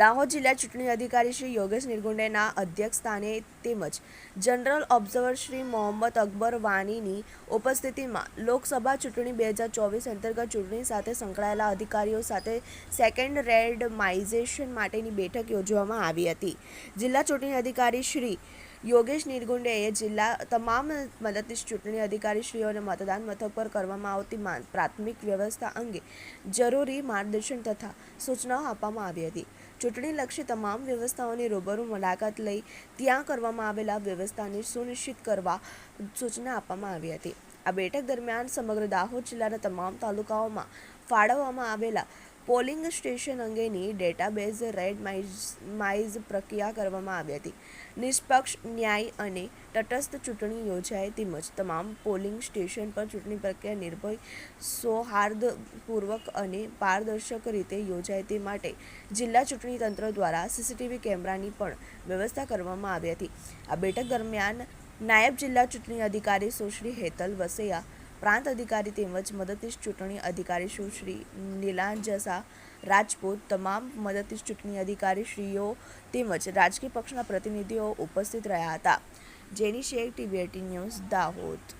દાહોદ જિલ્લા ચૂંટણી અધિકારી શ્રી યોગેશ નિર્ગુંડેના અધ્યક્ષસ્થાને તેમજ જનરલ ઓબ્ઝર્વર શ્રી મોહમ્મદ અકબર વાનીની ઉપસ્થિતિમાં લોકસભા ચૂંટણી બે હજાર ચોવીસ અંતર્ગત ચૂંટણી સાથે સંકળાયેલા અધિકારીઓ સાથે સેકન્ડ રેન્ડમાઇઝેશન માટેની બેઠક યોજવામાં આવી હતી. જિલ્લા ચૂંટણી અધિકારી શ્રી યોગેશ નિર્ગુંડેએ જિલ્લા તમામ મદદનીશ ચૂંટણી અધિકારીશ્રીઓને મતદાન મથક પર કરવામાં આવતી પ્રાથમિક વ્યવસ્થા અંગે જરૂરી માર્ગદર્શન તથા સૂચનાઓ આપવામાં આવી હતી. ચૂંટણીલક્ષી તમામ વ્યવસ્થાઓની રૂબરૂ મુલાકાત લઈ ત્યાં કરવામાં આવેલા વ્યવસ્થાને સુનિશ્ચિત કરવા સૂચના આપવામાં આવી હતી. આ બેઠક દરમિયાન સમગ્ર દાહોદ જિલ્લાના તમામ તાલુકાઓમાં ફાળવવામાં આવેલા પોલિંગ સ્ટેશન અંગેની ડેટાબેઝ રેડ માઇઝ પ્રક્રિયા કરવામાં આવી હતી. નિષ્પક્ષ, ન્યાય અને તટસ્થ ચૂંટણી યોજાય તેમજ તમામ પોલિંગ સ્ટેશન પર ચૂંટણી પ્રક્રિયા નિર્ભય, સૌહાર્દપૂર્વક અને પારદર્શક રીતે યોજાય તે માટે જિલ્લા ચૂંટણી તંત્ર દ્વારા સીસીટીવી કેમેરાની પણ વ્યવસ્થા કરવામાં આવી હતી. આ બેઠક દરમિયાન નાયબ જિલ્લા ચૂંટણી અધિકારી સુશ્રી હેતલ વસૈયા પ્રાંત અધિકારી તેમજ મદદનીશ ચૂંટણી અધિકારી સુશ્રી નીલાંજસા રાજપૂત, તમામ મદદનીશ ચૂંટણી અધિકારીશ્રીઓ તેમજ રાજકીય પક્ષના પ્રતિનિધિઓ ઉપસ્થિત રહ્યા હતા. Jeni Sheikh TV eighteen news Dahod.